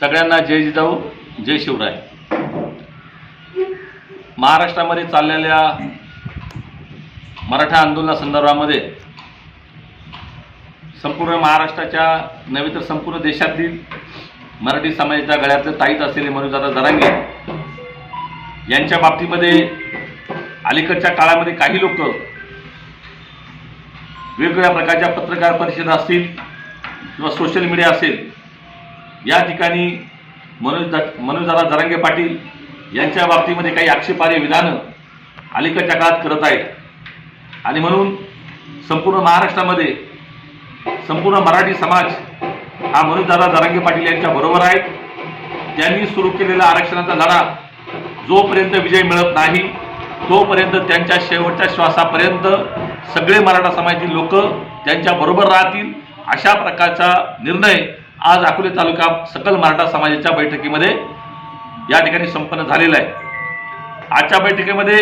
सगळ्यांना जय जिजाऊ जय शिवराय. महाराष्ट्रामध्ये चाललेल्या मराठा आंदोलनासंदर्भामध्ये संपूर्ण महाराष्ट्राच्या नव्हे तर संपूर्ण देशातील मराठी समाजाच्या गळ्यातले ताईत असलेले मनोजदादा जरांगे यांच्या बाबतीमध्ये अलीकडच्या काळामध्ये काही लोक वेगवेगळ्या प्रकारच्या पत्रकार परिषदा असतील किंवा सोशल मीडिया असेल या ठिकाणी मनोज मनोजदादा जरांगे पाटील यांच्या बाबतीमध्ये काही आक्षेपार्ह विधानं अलीकडच्या काळात करत आहेत. आणि म्हणून संपूर्ण महाराष्ट्रामध्ये संपूर्ण मराठी समाज हा मनोजदादा जरांगे पाटील यांच्या बरोबर आहे. त्यांनी सुरू केलेला आरक्षणाचा लढा जोपर्यंत विजय मिळत नाही तोपर्यंत त्यांच्या शेवटच्या श्वासापर्यंत सगळे मराठा समाजातील लोक त्यांच्या बरोबर राहतील अशा प्रकारचा निर्णय आज अकोले तालुका सकल मराठा समाजाच्या बैठकीमध्ये या ठिकाणी संपन्न झालेला आहे. आजच्या बैठकीमध्ये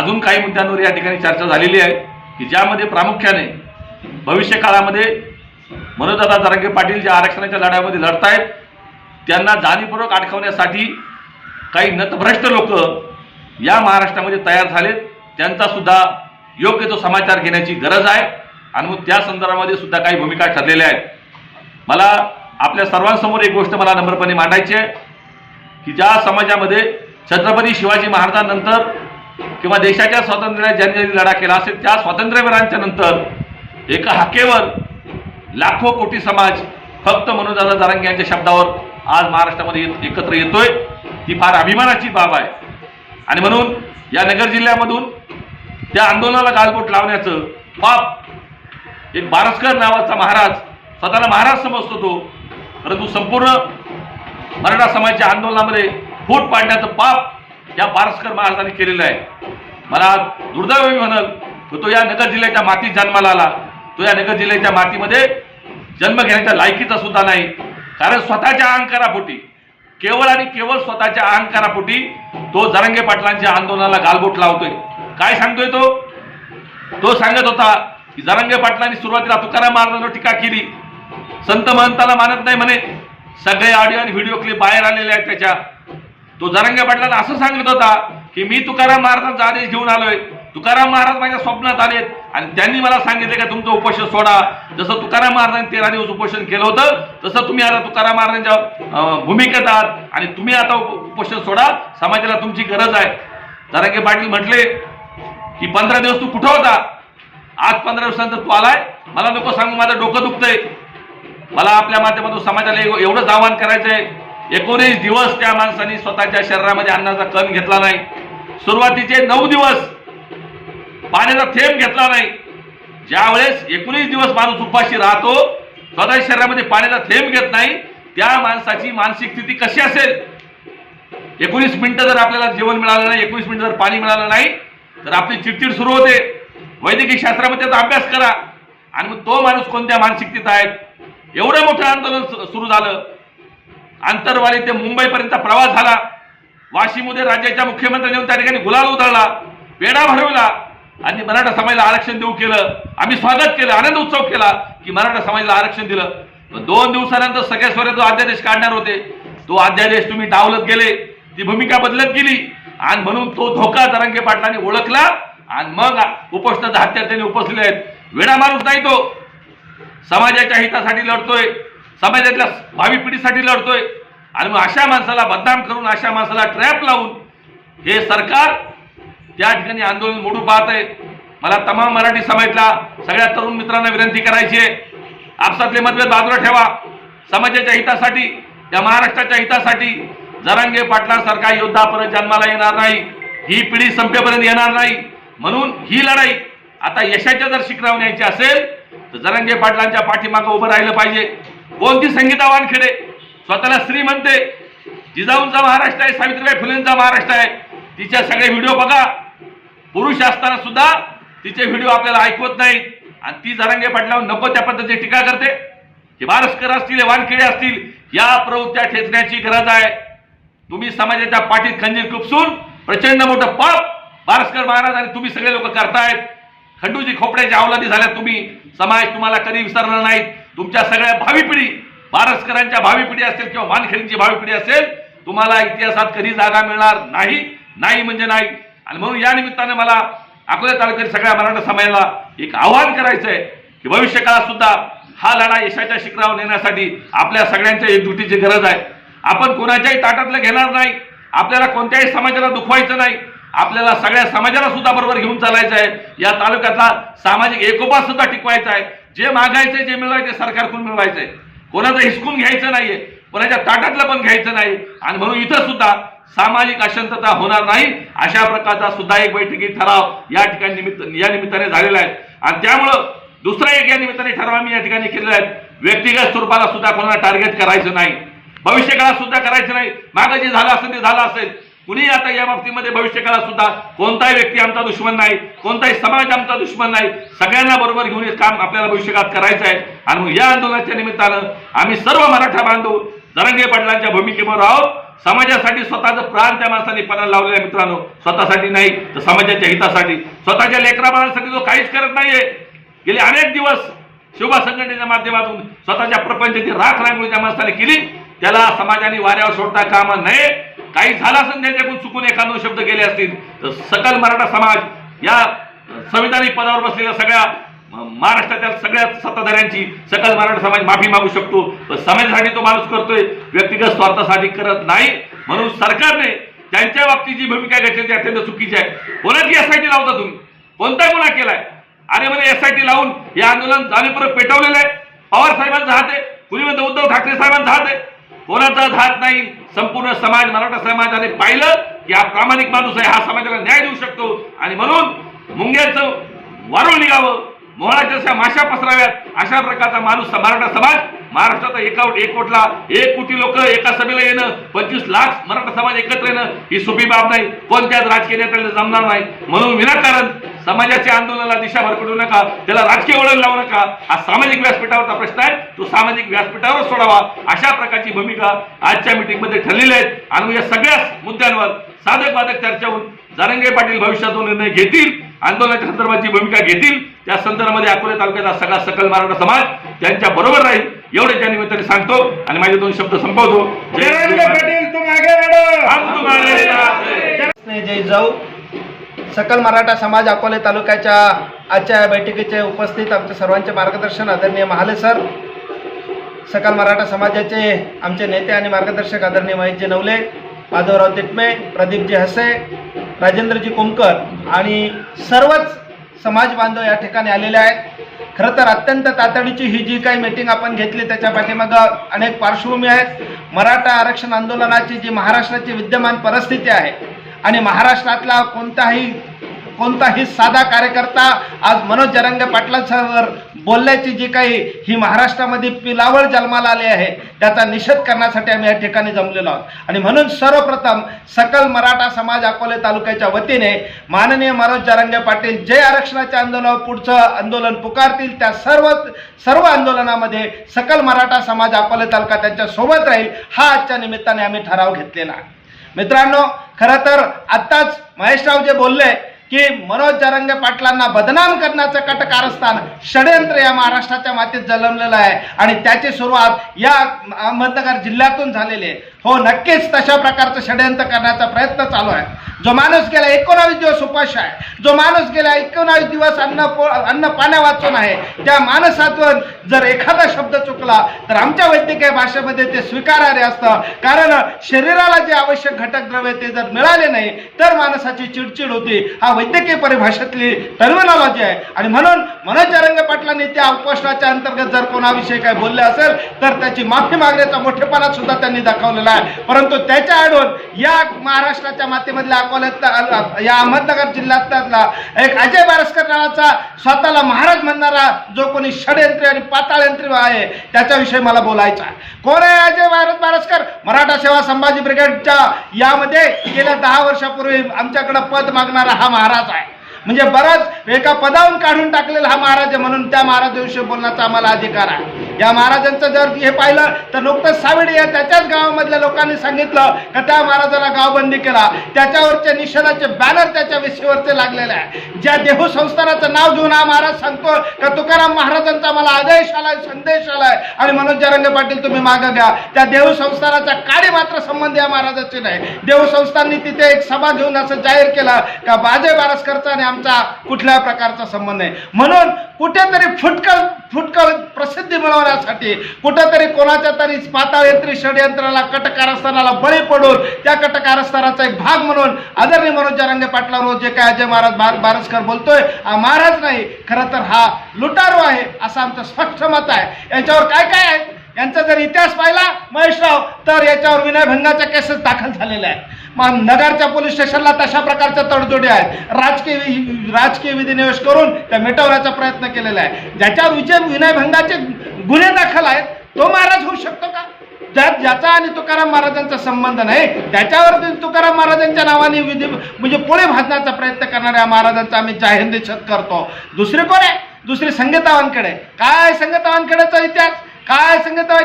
अजून काही मुद्द्यांवर या ठिकाणी चर्चा झालेली आहे की ज्यामध्ये प्रामुख्याने भविष्य काळामध्ये मनोजदादा जरांगे पाटील ज्या आरक्षणाच्या लढ्यामध्ये लढतायत त्यांना जाणीवपूर्वक अडकवण्यासाठी काही नतभ्रष्ट लोक या महाराष्ट्रामध्ये तयार झालेत. त्यांचासुद्धा योग्य तो समाचार घेण्याची गरज आहे आणि मग त्या संदर्भामध्ये सुद्धा काही भूमिका ठरलेल्या आहेत. मला आपल्या सर्वांसमोर एक गोष्ट मला नम्रपणे मांडायची आहे की ज्या समाजामध्ये छत्रपती शिवाजी महाराजांनंतर किंवा देशाच्या स्वातंत्र्यात ज्यांनी ज्यांनी लढा केला असेल त्या स्वातंत्र्यवीरांच्या नंतर एका हाकेवर लाखो कोटी समाज फक्त मनोजदादा जारांगे यांच्या शब्दावर आज महाराष्ट्रामध्ये एकत्र येतोय. ती फार अभिमानाची बाब आहे. आणि म्हणून या नगर जिल्ह्यामधून त्या आंदोलनाला गालबोट लावण्याचं बाप एक बारसकर नावाचा महाराज स्वतःला महाराज समजतो तो. परंतु संपूर्ण मराठा समाजाच्या आंदोलनामध्ये फूट पाडण्याचं पाप या बारसकर महाराजांनी केलेलं आहे. मला दुर्दैवी म्हणत की तो या नगर जिल्ह्याच्या मातीत जन्माला आला. तो या नगर जिल्ह्याच्या मातीमध्ये जन्म घेण्याच्या लायकीचा सुद्धा नाही. कारण स्वतःच्या अहंकारापोटी केवळ आणि केवळ स्वतःच्या अहंकारापोटी तो जरंगे पाटलांच्या आंदोलनाला गालबोट लावतोय. काय सांगतोय तो? तो सांगत होता की जरंगे पाटलांनी सुरुवातीला तुकाराम महाराजांवर टीका केली. संत महंताला मानत नाही म्हणे. सगळे ऑडिओ आणि व्हिडिओ क्लिप बाहेर आलेले आहेत त्याच्या. तो जरंगे पाटलांना असं सांगत होता की मी तुकाराम महाराजांचा आदेश घेऊन आलोय. तुकाराम महाराज माझ्या स्वप्नात आलेत. आणि त्यांनी मला सांगितले का तुमचं उपोषण सोडा. जसं तुकाराम महाराजांनी तेरा दिवस उपोषण केलं होतं तसं तुम्ही आता तुकाराम महाराजांच्या भूमिकेत आहात. आणि तुम्ही आता उपोषण सोडा. समाजाला तुमची गरज आहे. जरांगे पाटील म्हटले की पंधरा दिवस तू कुठं होता? आज पंधरा दिवसानंतर तू आलाय? मला नको सांगू माझं डोकं दुखतंय. मला आपल्या माध्यमातून समाजाला एव- एवढंच आवाहन करायचंय. एकोणीस दिवस त्या माणसाने स्वतःच्या शरीरामध्ये अन्नाचा कण घेतला नाही. सुरुवातीचे नऊ दिवस पाण्याचा थेंब घेतला नाही. ज्यावेळेस एकोणीस दिवस माणूस उपाशी राहतो स्वतःच्या शरीरामध्ये पाण्याचा थेंब घेत नाही त्या माणसाची मानसिक स्थिती कशी असेल? एकोणीस मिनिटं जर आपल्याला जेवण मिळालं नाही एकोणीस मिनिटं जर पाणी मिळालं नाही तर आपली चिडचिड सुरू होते. वैद्यकीय शास्त्रामध्ये त्याचा अभ्यास करा. आणि मग तो माणूस कोणत्या मानसिकतेत आहे? एवढं मोठं आंदोलन सुरू झालं. आंतरवाली ते मुंबईपर्यंत प्रवास झाला. वाशीमध्ये राज्याच्या मुख्यमंत्र्यांनी येऊन त्या ठिकाणी गुलाल उधळला पेढा भरविला आणि मराठा समाजाला आरक्षण देऊ केलं. आम्ही स्वागत केलं आनंद उत्सव केला की मराठा समाजाला आरक्षण दिलं. दोन दिवसानंतर सगळ्या स्वरे तो अध्यादेश काढणार होते. तो अध्यादेश तुम्ही डावलत गेले. ती भूमिका बदलत गेली. आणि म्हणून तो धोका तरंगे पाटलांनी ओळखला. आणि मग उपोषणाचा हत्यार त्यांनी उपसले आहेत. वेडा माणूस नाही तो. समाजाच्या हितासाठी लढतोय समाजातल्या भावी पिढीसाठी लढतोय. आणि मग अशा माणसाला बदनाम करून अशा माणसाला ट्रॅप लावून हे सरकार त्या ठिकाणी आंदोलन मोडू पाहत आहे. मला तमाम मराठी समाजातल्या सगळ्या तरुण मित्रांना विनंती करायची आहे. आपसातले मतभेद बाजूला ठेवा. समाजाच्या हितासाठी या महाराष्ट्राच्या हितासाठी जरांगे पाटला योद्धा परत जन्माला येणार नाही. ही पिढी संपेपर्यंत येणार नाही. म्हणून ही लढाई आता यशाच्या जर शिखरावर न्यायची असेल तर जरंगे पाटलांच्या पाठीमागं उभं राहिलं पाहिजे. कोणती संगीता वानखेडे? स्वतःला स्त्री म्हणते. जिजाऊंचा महाराष्ट्र आहे सावित्रीबाई फुलेंचा महाराष्ट्र आहे. तिच्या सगळे व्हिडिओ बघा. पुरुष असताना सुद्धा तिचे व्हिडिओ आपल्याला ऐकवत नाहीत. आणि ती जरांगे पाटलावर नको त्या पद्धतीची टीका करते. हे बारसकर असतील वानखेडे असतील या प्रवृत्त्या ठेचण्याची गरज आहे. तुम्ही समाजाच्या पाठीत खंजीर खुपसून प्रचंड मोठं पाप बारसकर महाराज आणि तुम्ही सगळे लोक करतायत. खंडूजी खोपड्याच्या अवलादी झाल्या तुम्ही. समाज तुम्हाला कधी विसरणार नाहीत. तुमच्या सगळ्या भावी पिढी बारसकरांच्या भावी पिढी असेल किंवा वानखेडींची भावी पिढी असेल तुम्हाला इतिहासात कधी जागा मिळणार नाही. नाही म्हणजे नाही. आणि म्हणून या निमित्ताने मला अकोला तालुक्यातील सगळ्या मराठा समाजाला एक आव्हान करायचं आहे की भविष्यकाळात सुद्धा हा लढा यशाच्या शिखरावर नेण्यासाठी आपल्या सगळ्यांच्या एकजुटीची गरज आहे. आपण कोणाच्याही ताटातलं घेणार नाही. आपल्याला कोणत्याही समाजाला दुखवायचं नाही. आपल्याला सगळ्या समाजाला सुद्धा बरोबर घेऊन चालायचं आहे या तालुक्यातला सामाजिक एकोपा सुद्धा टिकवायचा आहे. जे मागायचंय जे मिळवायचे सरकारकडून मिळवायचंय. कोणाचं हिसकून घ्यायचं नाहीये. कोणाच्या ताटातलं पण घ्यायचं नाही. आणि म्हणून इथं सुद्धा सामाजिक अशांतता होणार नाही. अशा प्रकारचा सुद्धा एक बैठकी ठराव या ठिकाणी निमित्त या निमित्ताने झालेला आहे. आणि त्यामुळं दुसरा एक या निमित्ताने ठराव आम्ही या ठिकाणी केलेला आहे. व्यक्तिगत स्वरूपाला सुद्धा कोणाला टार्गेट करायचं नाही. भविष्य काळात सुद्धा करायचं नाही. मागं जे झालं असेल ते झालं असेल. कुणी आता या बाबतीमध्ये भविष्यकाळात सुद्धा कोणताही व्यक्ती आमचा दुश्मन नाही कोणताही समाज आमचा दुश्मन नाही. सगळ्यांना बरोबर घेऊन हे काम आपल्याला भविष्यकाळात करायचं आहे. आणि मग या आंदोलनाच्या निमित्तानं आम्ही सर्व मराठा बांधव जरंगे पाटलांच्या भूमिकेवर आहोत. समाजासाठी स्वतःचं प्राण त्या माणसाने पणाला लावलेल्या मित्रांनो. स्वतःसाठी नाही तर समाजाच्या हितासाठी. स्वतःच्या लेकराबाळांसाठी जो काहीच करत नाहीये. गेले अनेक दिवस शिवबा संघटनेच्या माध्यमातून स्वतःच्या प्रपंचाची राख रांगोळी त्या माणसाने केली. त्याला समाजाने वाऱ्यावर सोडता कामा नये. काही झाला असेल त्याच्याकडून चुकून एखादं शब्द गेले असतील तर सकल मराठा समाज या संविधानिक पदावर बसलेल्या सगळ्या म- महाराष्ट्रातील सगळ्या सत्ताधाऱ्यांची सकल मराठा समाज माफी मागू शकतो. समाजासाठी तो माणूस करतोय व्यक्तिगत स्वार्थासाठी करत नाही. म्हणून सरकारने त्यांच्या बाबतीत जी भूमिका घेतली ती अत्यंत चुकीची आहे. कोणाची एसआयटी लावता तुम्ही? कोणता गुन्हा केलाय? अरे आय टी लावून हे आंदोलन जाणीवपूर्वक पेटवलेलं आहे. पवार साहेबांचा हात आहे. कुणी म्हणतो उद्धव ठाकरे साहेबांचा हात आहे. कोणाचा हात नाही? संपूर्ण समाज मराठा समाजाने पाहिलं की हा प्रामाणिक माणूस आहे हा समाजाला न्याय देऊ शकतो. आणि म्हणून मुंग्याचं वारुळ निघावं. मोळा जशा माशा पसराव्यात अशा प्रकारचा माणूस मराठा समाज. महाराष्ट्राचा एका एक कोटला एक कोटी लोक एका सभेला येणं पंचवीस लाख मराठा समाज एकत्र येणं ही सोपी बाब नाही. कोणत्याच राजकीय नेत्याला जमणार नाही. म्हणून विनाकारण समाजाच्या आंदोलनाला दिशा भरकडू नका त्याला राजकीय वळण लावू नका. हा सामाजिक व्यासपीठावरचा प्रश्न आहे. तो सामाजिक व्यासपीठावर सोडावा. अशा प्रकारची भूमिका आजच्या मीटिंगमध्ये ठरलेली आहेत. आणि या सगळ्याच मुद्द्यांवर साधक बाधक चर्चा होऊन जारंगे पाटील भविष्यातून निर्णय घेतील. आंदोलनाच्या संदर्भाची भूमिका घेतील त्या संदर्भामध्ये अकोले तालुक्याचा सगळा सकल मराठा समाज त्यांच्या बरोबर राहील एवढे त्या निमित्ताने सांगतो आणि माझे दोन शब्द संपवतो. जय जाऊ. सकल मराठा समाज अकोले तालुक्याच्या आजच्या या बैठकीचे उपस्थित आमच्या सर्वांचे मार्गदर्शन आदरणीय महाले सर सकल मराठा समाजाचे आमचे नेते आणि मार्गदर्शक आदरणीय महेशजी नवले माधवराव तिटमे प्रदीपजी हसे राजेंद्रजी कोमकर आणि सर्वच समाज बांधव या ठिकाणी आलेले आहेत. खरं तर अत्यंत तातडीची ही जी काही मीटिंग आपण घेतली त्याच्या पाठीमागं अनेक पार्श्वभूमी आहेत. मराठा आरक्षण आंदोलनाची जी महाराष्ट्राची विद्यमान परिस्थिती आहे आणि महाराष्ट्रातला कोणताही कोणताही साधा कार्यकर्ता आज मनोज जरंगे पाटलांसमोर बोलण्याची जी काही ही महाराष्ट्रामध्ये पिलावळ जन्माला आली आहे त्याचा निषेध करण्यासाठी आम्ही या ठिकाणी जमलेलो आहोत. आणि म्हणून सर्वप्रथम सकल मराठा समाज अकोले तालुक्याच्या वतीने माननीय मनोज जारंगे पाटील जे आरक्षणाच्या आंदोलनावर पुढचं आंदोलन पुकारतील. त्या सर्व सर्व आंदोलनामध्ये सकल मराठा समाज अकोले तालुका त्यांच्यासोबत राहील हा आजच्या निमित्ताने आम्ही ठराव घेतलेला आहे. मित्रांनो खरं तर आत्ताच महेशराव जे बोलले की मनोज जरंगे पाटलांना बदनाम करण्याचं कटकारस्थान षडयंत्र या महाराष्ट्राच्या मातीत जन्मलेलं आहे. आणि त्याची सुरुवात या अहमदनगर जिल्ह्यातून झालेली आहे. हो नक्कीच तशा प्रकारचं षडयंत्र करण्याचा प्रयत्न चालू आहे. जो माणूस गेला एकोणावीस दिवस उपाश आहे जो माणूस गेला एकोणावीस दिवस अन्न पो अन्न पाण्या वाचून आहे त्या माणसातून जर एखादा शब्द चुकला तर आमच्या वैद्यकीय भाषेमध्ये ते स्वीकारार्ह असतं. कारण शरीराला जे आवश्यक घटक द्रव्य ते जर मिळाले नाही तर माणसाची चिडचिड होती. हा वैद्यकीय परिभाषेतली टर्मिनॉलॉजी आहे. आणि म्हणून मनोज रंग पाटलांनी त्या उपोषणाच्या अंतर्गत जर कोणाविषयी काही बोलले असेल तर त्याची माफी मागण्याचा मोठेपणा सुद्धा त्यांनी दाखवलेला आहे. परंतु त्याच्या आडून या महाराष्ट्राच्या मातीमधल्या अकोल्यात या अहमदनगर जिल्ह्यातला एक अजय बारसकर नावाचा स्वतःला महाराज म्हणणारा जो कोणी षडयंत्री आणि पाताळयंत्री आहे त्याच्याविषयी मला बोलायचा कोण आहे अजय भारत बारसकर? मराठा सेवा संभाजी ब्रिगेडच्या यामध्ये गेल्या दहा वर्षापूर्वी आमच्याकडं पद मागणारा हा महाराज आहे. म्हणजे बराच एका पदावरून काढून टाकलेला हा महाराज आहे. म्हणून त्या महाराजाविषयी बोलण्याचा आम्हाला अधिकार आहे. या महाराजांचं जर हे पाहिलं तर नुकतंच सावडी या त्याच्याच गावामधल्या लोकांनी सांगितलं का त्या महाराजाला गावबंदी केला त्याच्यावरचे निषेधाचे बॅनर त्याच्या विषयावरचे लागलेले आहे. ज्या देहू संस्थानाचं नाव घेऊन हा महाराज सांगतो का तुकाराम महाराजांचा मला आदेश आलाय संदेश आलाय आणि मनोज जरंगे पाटील तुम्ही मागं घ्या. त्या देहू संस्थानाचा काळी मात्र संबंध या महाराजाचे नाही. देहू संस्थांनी तिथे एक सभा घेऊन असं जाहीर केलं का बाजे बारसकरचा आणि आमचा कुठल्या प्रकारचा संबंध नाही. म्हणून कुठेतरी फुटकल फुटकल प्रसिद्धी मिळवण्यासाठी कुठेतरी कोणाच्या तरी पाताळयंत्री षडयंत्राला कटकारस्थानाला बळी पडून त्या कटकारस्थानाचा एक भाग म्हणून आदरणीय मनोज जरांगे पाटलांवर जे काय अजय महाराज बार बारसकर बोलतोय हा महाराज नाही खरं तर हा लुटारू आहे असं आमचं स्पष्ट मत आहे. यांच्यावर काय काय आहे? यांचा जर इतिहास पाहिला महेशराव तर याच्यावर विनयभंगाच्या केसेस दाखल झालेल्या आहेत. मग नगरच्या पोलीस स्टेशनला तशा प्रकारच्या तडजोडी आहेत. राजकीय राजकीय विधिनिवेश करून त्या मिटवण्याचा प्रयत्न केलेला आहे. ज्याच्यावर विजय विनयभंगाचे गुन्हे दाखल आहेत तो महाराज होऊ शकतो का? ज्यात ज्याचा आणि तुकाराम महाराजांचा संबंध नाही त्याच्यावरती तुकाराम महाराजांच्या नावाने विधी म्हणजे पोळे भाजण्याचा प्रयत्न करणाऱ्या महाराजांचा आम्ही जाहीर निषेध करतो. दुसरी कोण आहे? दुसरी संगीतावांकडे काय संगीतावांकडेचा इतिहास? काय संगीता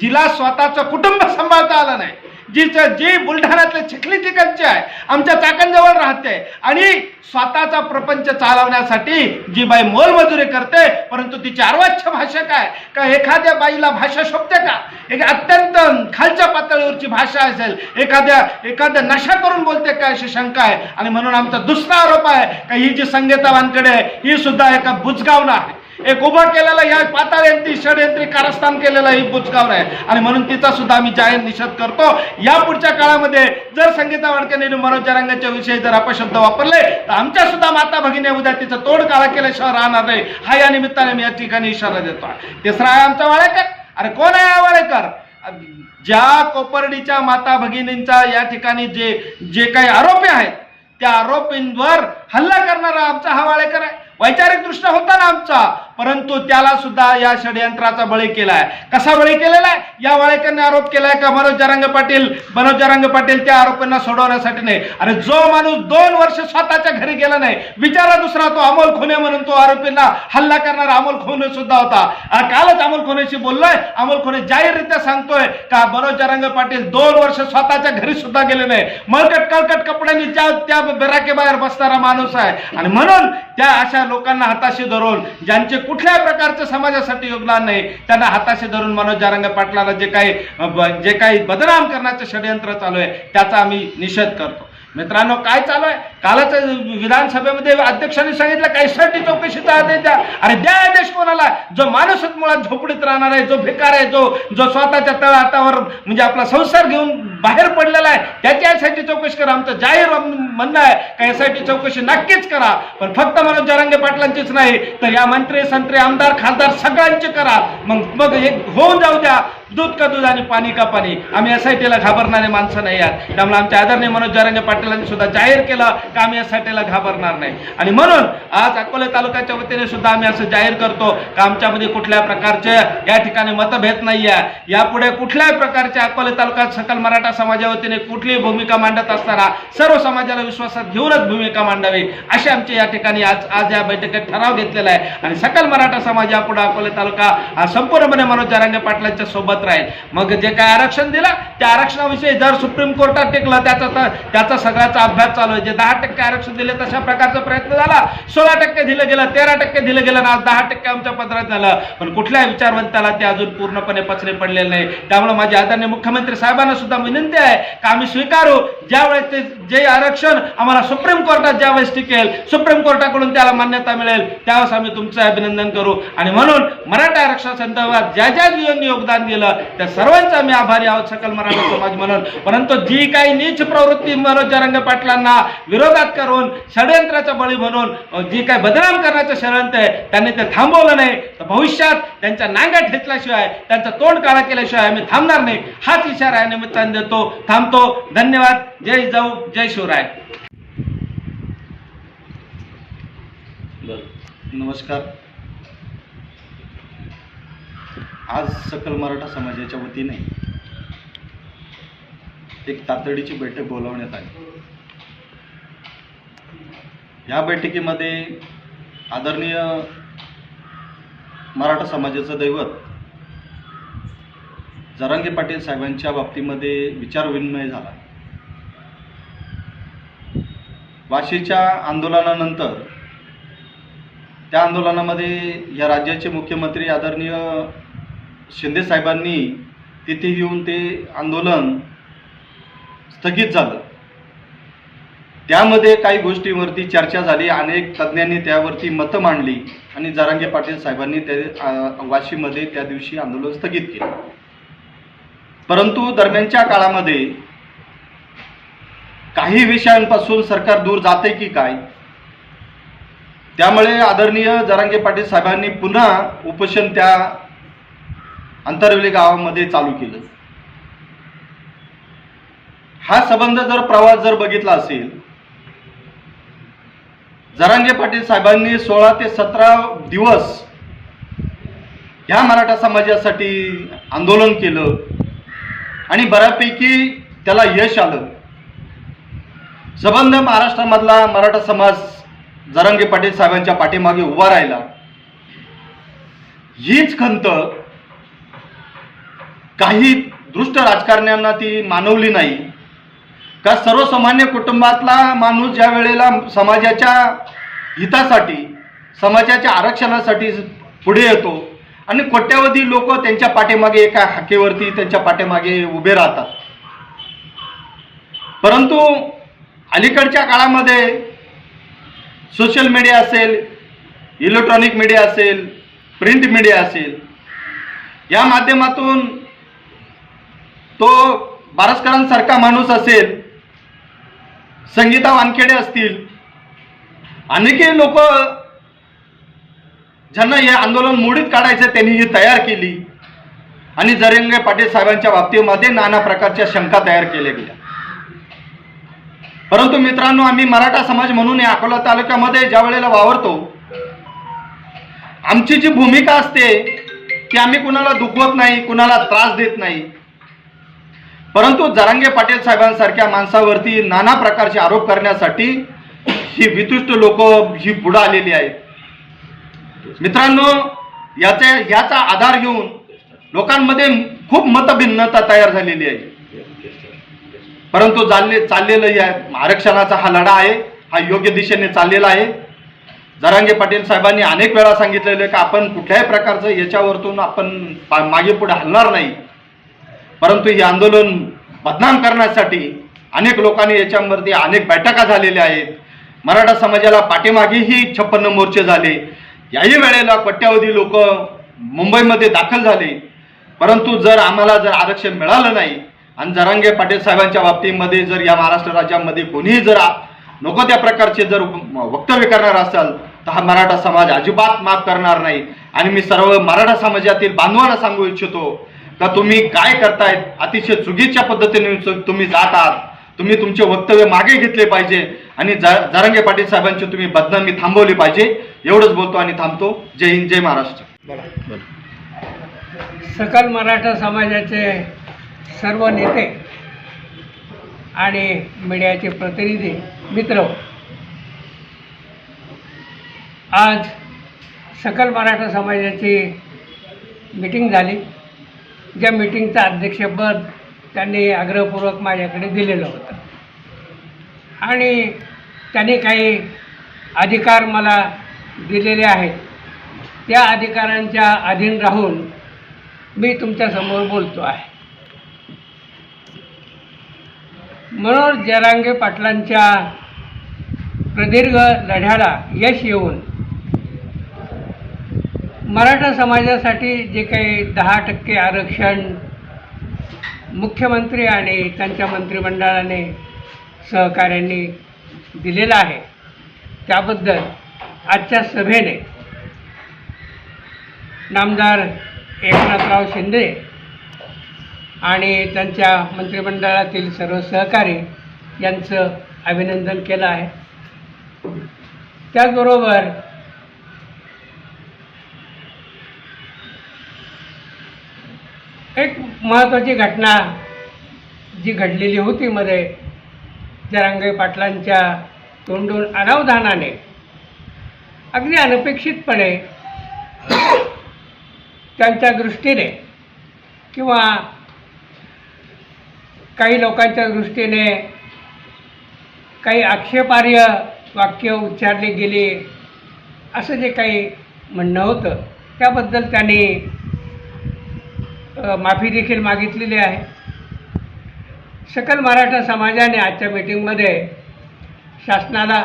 जिला स्वतःचं कुटुंब सांभाळता आलं नाही. जिचं जी बुलढाण्यातले चिखली ठिकाणची आहे आमच्या चाकणजवळ राहते. आणि स्वतःचा प्रपंच चालवण्यासाठी जी बाई मोलमजुरी करते परंतु तिची अर्वाच्य भाषा काय? का एखाद्या बाईला भाषा शोभते का? एक अत्यंत खालच्या पातळीवरची भाषा असेल. एखाद्या एखाद्या नशा करून बोलते काय अशी शंका आहे? आणि म्हणून आमचा दुसरा आरोप आहे का ही जी संगीतावांकडे आहे ही सुद्धा एका बुजगावना आहे. एक उभा केलेलं या पाताळ यंत्री षडयंत्री कारस्थान केलेलं ही बुचकावर आहे. आणि म्हणून तिचा सुद्धा आम्ही जाहीर निषेध करतो. या पुढच्या काळामध्ये जर संगीता वाडकेने मनोज जरांगाच्या विषयी जर अपशब्द वापरले तर आमच्या सुद्धा माता भगिनी उद्या तिचं तोड काळा केल्याशिवाय राहणार नाही. हा या निमित्ताने मी या ठिकाणी इशारा देतो. तिसरा आहे आमचा वाळेकर. अरे कोण आहे हा वाळेकर? ज्या कोपर्डीच्या माता भगिनींचा या ठिकाणी जे जे काही आरोपी आहेत त्या आरोपींवर हल्ला करणारा आमचा हा वाळेकर आहे. वैचारिक दृष्ट्या होता ना आमचा. परंतु त्याला सुद्धा या षडयंत्राचा बळी केलाय. कसा बळी केलेला आहे? या वाळेकरांनी आरोप केलाय का मनोज जरांगे पाटील? मनोज जरांगे पाटील त्या आरोपींना सोडवण्यासाठी नाही. अरे जो माणूस दोन वर्ष स्वतःच्या घरी गेला नाही विचारा दुसरा तो अमोल खोने म्हणून तो आरोपींना हल्ला करणारा अमोल खोने सुद्धा होता. कालच अमोल खोनेशी बोललोय. अमोल खोने जाहीररित्या सांगतोय का मनोज जरांगे पाटील दोन वर्ष स्वतःच्या घरी सुद्धा गेले नाही. मळकट कळकट कपड्यांनी ज्या त्या बेराकेबाहेर बसणारा माणूस आहे. आणि म्हणून त्या अशा लोकांना हाताशी धरून ज्यांचे कुठल्याही प्रकारचं समाजासाठी योगदान नाही. त्यांना हाताशी धरून मनोज जारंग पाटलाला जे काही ब- जे काही बदनाम करण्याचं षडयंत्र चालू आहे त्याचा आम्ही निषेध करतो. मित्रांनो काय चालू आहे? कालच विधानसभेमध्ये अध्यक्षांनी सांगितलं काहीसाठी चौकशीचा आदेश द्या. अरे द्या आदेश कोणाला? जो माणूस मुळात झोपडीत राहणार आहे जो भिकार आहे जो जो स्वतःच्या तळहातावर म्हणजे आपला संसार घेऊन बाहेर पडलेला आहे त्याच्या यासाठी चौकशी करा. आमचं जाहीर म्हणणं आहे का यासाठी चौकशी नक्कीच करा. पण फक्त मनोज जरांगे पाटलांचीच नाही तर या मंत्री संत्री आमदार खासदार सगळ्यांचे करा. मग मग एक होऊन जाऊ द्या. दूध का दूध आणि पाणी का पाणी? आम्ही एस आय टीला घाबरणारे माणसं नाही आहात. त्यामुळे आमच्या आदरणीय मनोज जरांगे पाटीलांनी सुद्धा जाहीर केलं का आम्ही एस आय टीला घाबरणार नाही. आणि म्हणून आज अकोले तालुक्याच्या वतीने सुद्धा आम्ही असं जाहीर करतो का आमच्यामध्ये कुठल्या प्रकारचे या ठिकाणी मतभेद नाही आहे. यापुढे कुठल्याही प्रकारच्या अकोले तालुक्यात सकल मराठा समाजा वतीने कुठलीही भूमिका मांडत असताना सर्व समाजाला विश्वासात घेऊनच भूमिका मांडावी. अशी आमची या ठिकाणी आज आज या बैठकीत ठराव घेतलेला आहे. आणि सकल मराठा समाज यापुढे अकोले तालुका हा संपूर्णपणे मनोज जरांगे पाटलांच्या सोबत राहील मग जे काय आरक्षण दिलं त्या आरक्षणाविषयी जर सुप्रीम कोर्टात टेकलं त्याचा तर त्याचा सगळ्याचा अभ्यास चालू आहे. जे दहा टक्के आरक्षण दिले तशा प्रकारचा प्रयत्न झाला. सोळा टक्के दिलं गेलं तेरा टक्के दिलं गेलं ना आज दहा टक्के आमच्या पत्रात झालं. पण कुठल्याही विचारवंताला ते अजून पूर्णपणे पचरे पडलेले नाही. त्यामुळे माझे आदरणीय मुख्यमंत्री साहेबांना सुद्धा विनंती आहे का आम्ही स्वीकारू? ज्यावेळेस ते जे आरक्षण आम्हाला सुप्रीम कोर्टात ज्यावेळेस टिकेल सुप्रीम कोर्टाकडून त्याला मान्यता मिळेल त्यावेळेस आम्ही तुमचं अभिनंदन करू. आणि म्हणून मराठा आरक्षण संदर्भात ज्या ज्या योगदान दिलं त्या सर्वांचा आम्ही आभारी आहोत सकल मराठा समाज म्हणून. परंतु जी काही नीच प्रवृत्ती मनोज रंग पाटलांना विरोधात करून षडयंत्राचा बळी म्हणून जी काही बदनाम करण्याचं षडयंत्र आहे त्यांनी ते थांबवलं नाही. तर भविष्यात त्यांच्या नांग्या ठेचल्याशिवाय त्यांचं तोंड काळा केल्याशिवाय आम्ही थांबणार नाही. हाच इशारा या निमित्ताने देतो. थांबतो. धन्यवाद. जय जाऊ जय शिवराय. नमस्कार. आज सकल मराठा समाजाच्या वतीने एक तातडीची बैठक बोलावण्यात आली. या बैठकीमध्ये आदरणीय मराठा समाजाचं दैवत जरांगे पाटील साहेबांच्या बाबतीमध्ये विचारविनिमय झाला. वाशीच्या आंदोलनानंतर त्या आंदोलनामध्ये या राज्याचे मुख्यमंत्री आदरणीय शिंदे साहेबांनी तिथे येऊन ते आंदोलन स्थगित झालं. त्यामध्ये काही गोष्टींवरती चर्चा झाली. अनेक तज्ज्ञांनी त्यावरती मतं मांडली आणि जरांगे पाटील साहेबांनी ते वाशीमध्ये त्या दिवशी आंदोलन स्थगित केलं. परंतु दरम्यानच्या काळामध्ये काही विषयांपासून सरकार दूर जाते की काय? त्यामुळे आदरणीय जरांगे पाटील साहेबांनी पुन्हा उपोषण त्या अंतरवेली गावामध्ये चालू केलं. हा संबंध जर प्रवास जर बघितला असेल जरांगे पाटील साहेबांनी सोळा ते सतरा दिवस ह्या मराठा समाजासाठी आंदोलन केलं आणि बऱ्यापैकी त्याला यश आलं. संबंध महाराष्ट्रामधला मराठा समाज जरांगे पाटील साहेबांच्या पाठीमागे उभा राहिला. हीच खंत काही दृष्ट राजकारण्यांना ती मानवली नाही. का सर्वसामान्य कुटुंबातला माणूस ज्या वेळेला समाजाच्या हितासाठी समाजाच्या आरक्षणासाठी पुढे येतो आणि कोट्यावधी लोक त्यांच्या पाठीमागे एका हाकेवरती त्यांच्या पाठीमागे उभे राहतात. परंतु अलीकडच्या काळामध्ये सोशल मीडिया असेल इलेक्ट्रॉनिक मीडिया असेल प्रिंट मीडिया असेल या माध्यमातून तो बारसकरांसारखा माणूस असेल संगीता वानखेडे असतील अनेकही लोक ज्यांना हे आंदोलन मोडीत काढायचं त्यांनी ही तयार केली. आणि जरेंगे पाटील साहेबांच्या बाबतीमध्ये नाना प्रकारच्या शंका तयार केल्या गेल्या. परंतु मित्रांनो आम्ही मराठा समाज म्हणून या अकोला तालुक्यामध्ये ज्या वेळेला वावरतो आमची जी भूमिका असते ती आम्ही कुणाला दुखवत नाही कुणाला त्रास देत नाही. परंतु जरांगे पाटील साहेबांसारख्या माणसावरती नाना प्रकारचे आरोप करण्यासाठी ही वितुष्ट लोक ही पुढं आलेली आहेत. मित्रांनो याचे याचा आधार घेऊन लोकांमध्ये खूप मतभिन्नता तयार झालेली आहे. परंतु चालले चाललेलं या आरक्षणाचा हा लढा आहे. हा योग्य दिशेने चाललेला आहे. जरांगे पाटील साहेबांनी अनेक वेळा सांगितलेलं आहे की आपण कुठल्याही प्रकारचं याच्यावरतून आपण पा- मागे पुढे हलणार नाही. परंतु हे आंदोलन बदनाम करण्यासाठी अनेक लोकांनी याच्यावरती अनेक बैठका झालेल्या आहेत. मराठा समाजाला पाठीमागेही छप्पन्न मोर्चे झाले. याही वेळेला कोट्यावधी लोक मुंबईमध्ये दाखल झाले. परंतु जर आम्हाला जर आरक्षण मिळालं नाही आणि जरांगे पाटील साहेबांच्या बाबतीमध्ये जर या महाराष्ट्र राज्यामध्ये कोणीही जर नको त्या प्रकारचे जर वक्तव्य करणार असाल तर हा मराठा समाज अजिबात माफ करणार नाही. आणि मी सर्व मराठा समाजातील बांधवांना सांगू इच्छितो का तुम्ही काय करतायत अतिशय चुकीच्या पद्धतीने तुम्ही जात आहात. तुम्ही तुमचे वक्तव्य मागे घेतले पाहिजे आणि जरांगे पाटील साहेबांची तुम्ही बदनामी थांबवली पाहिजे. एवढंच बोलतो आणि थांबतो. जय हिंद जय महाराष्ट्र. सकल मराठा समाजाचे सर्व नेते आणि मीडियाचे प्रतिनिधी मित्र आज सकल मराठा समाजाची मिटिंग झाली. ज्या मिटिंगचं अध्यक्षपद त्यांनी आग्रहपूर्वक माझ्याकडे दिलेलं होतं. आणि त्यांनी काही अधिकार मला दिलेले आहेत. त्या अधिकारांच्या अधीन राहून मी तुमच्यासमोर बोलतो आहे. मनोज जरांगे पाटलांच्या प्रदीर्घ लढ्याला यश येऊन मराठा समाजासाठी जे काही दहा टक्के आरक्षण मुख्यमंत्री आणि त्यांच्या मंत्रिमंडळाने सहकाऱ्यांनी दिलेलं आहे त्याबद्दल आजच्या सभेने नामदार एकनाथराव शिंदे आणि त्यांच्या मंत्रिमंडळातील सर्व सहकारी यांचं अभिनंदन केलं आहे. त्याचबरोबर एक महत्त्वाची घटना जी घडलेली होती मध्ये जरांगे पाटलांच्या तोंडून अनावधानाने अगदी अनपेक्षितपणे त्यांच्या दृष्टीने किंवा काही लोकांच्या दृष्टीने काही आक्षेपार्ह वाक्य उच्चारली गेली असं जे काही म्हणणं होतं त्याबद्दल त्यांनी माफी देखील मागितलेली आहे. सकल मराठा समाजाने आजच्या मीटिंगमध्ये शासनाला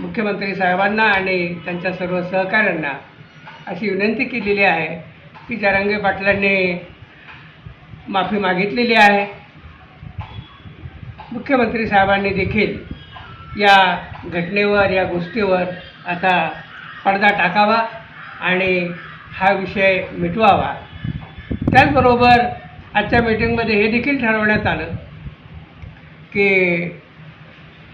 मुख्यमंत्री साहेबांना आणि त्यांच्या सर्व सहकाऱ्यांना अशी विनंती केलेली आहे की जरांगे पाटलांनी माफी मागितलेली आहे. मुख्यमंत्री साहेबांनी देखील या घटनेवर या गोष्टीवर आता पडदा टाकावा आणि हा विषय मिटवावा. त्याचबरोबर आजच्या मीटिंगमध्ये हे देखील ठरवण्यात आलं की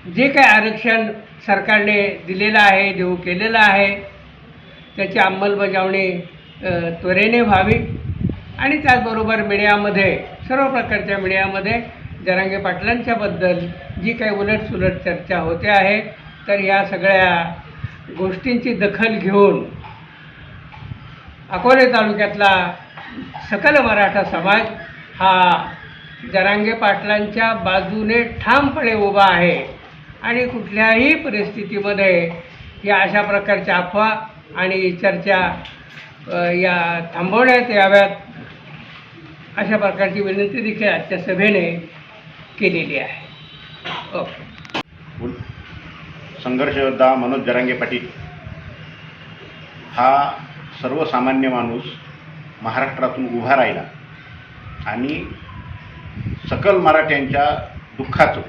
जे काय आरक्षण सरकारने दिलेलं आहे देऊ केलेलं आहे त्याची अंमलबजावणी त्वरेने व्हावी आणि त्याचबरोबर मीडियामध्ये सर्व प्रकारच्या मीडियामध्ये जरांगे पाटलांच्याबद्दल जी काही उलटसुलट चर्चा होते आहे तर या सगळ्या गोष्टींची दखल घेऊन अकोले तालुक्यातला सकल मराठा समाज हा जरांगे पाटलांच्या बाजूने ठामपणे उभा आहे आणि कुठल्याही परिस्थितीमध्ये या अशा प्रकारच्या अफवा आणि चर्चा या थांबवण्यात याव्यात अशा प्रकारची विनंती देखील आजच्या सभेने केलेली आहे. ओके. संघर्ष योद्धा मनोज जरांगे पाटील हा सर्वसामान्य माणूस महाराष्ट्रातून उभा राहिला. आणि सकल मराठ्यांच्या दुःखाचं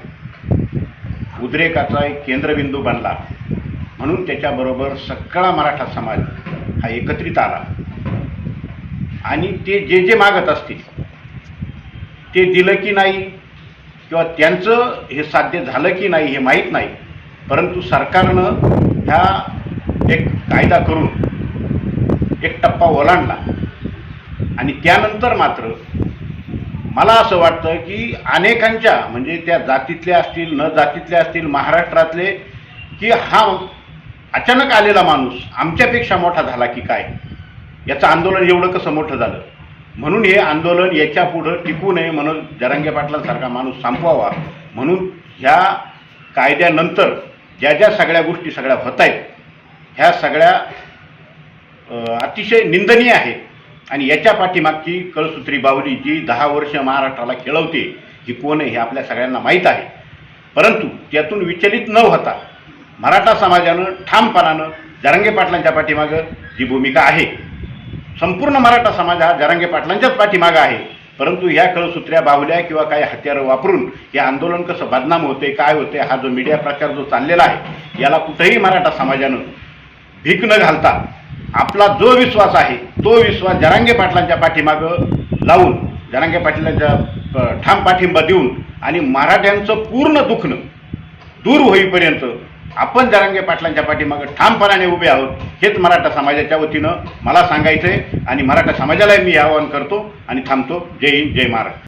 उद्रेकाचा एक केंद्रबिंदू बनला. म्हणून त्याच्याबरोबर सगळा मराठा समाज हा एकत्रित आला. आणि ते जे जे मागत असतील ते दिलं की नाही किंवा त्यांचं हे साध्य झालं की नाही हे माहीत नाही परंतु सरकारनं ह्या एक कायदा करून एक टप्पा ओलांडला. आणि त्यानंतर मात्र मला असं वाटतं की अनेकांच्या म्हणजे त्या जातीतले असतील न जातीतले असतील महाराष्ट्रातले की हा अचानक आलेला माणूस आमच्यापेक्षा मोठा झाला की काय? याचं आंदोलन एवढं कसं मोठं झालं? म्हणून हे आंदोलन याच्या पुढं टिकू नये म्हणून जरांगे पाटलांसारखा माणूस संपवावा म्हणून ह्या कायद्यानंतर ज्या ज्या सगळ्या गोष्टी सगळ्या होत आहेत ह्या सगळ्या अतिशय निंदनीय आहे आणि याच्या पाठीमागची कळसूत्री बावली जी दहा वर्ष महाराष्ट्राला खेळवते ही कोण आहे हे आपल्या सगळ्यांना माहीत आहे. परंतु त्यातून विचलित न होता मराठा समाजानं ठामपणानं जरांगे पाटलांच्या पाठीमागं जी भूमिका आहे. संपूर्ण मराठा समाज हा जरांगे पाटलांच्याच पाठीमागं आहे. परंतु ह्या कळसूत्र्या बाहुल्या किंवा काही हत्यारं वापरून हे आंदोलन कसं बदनाम होते काय होते हा जो मीडिया प्रचार जो चाललेला आहे याला कुठेही मराठा समाजानं भीक न घालता आपला जो विश्वास आहे तो विश्वास जरांगे पाटलांच्या पाठीमागं लावून जरांगे पाटलांच्या ठाम पाठिंबा देऊन आणि मराठ्यांचं पूर्ण दुखणं दूर होईपर्यंत आपण जरांगे पाटलांच्या पाठीमागं ठामपणाने उभे आहोत हेच मराठा समाजाच्या वतीनं मला सांगायचं आहे आणि मराठा समाजालाही मी आवाहन करतो आणि थांबतो. जय हिंद जय महाराष्ट्र.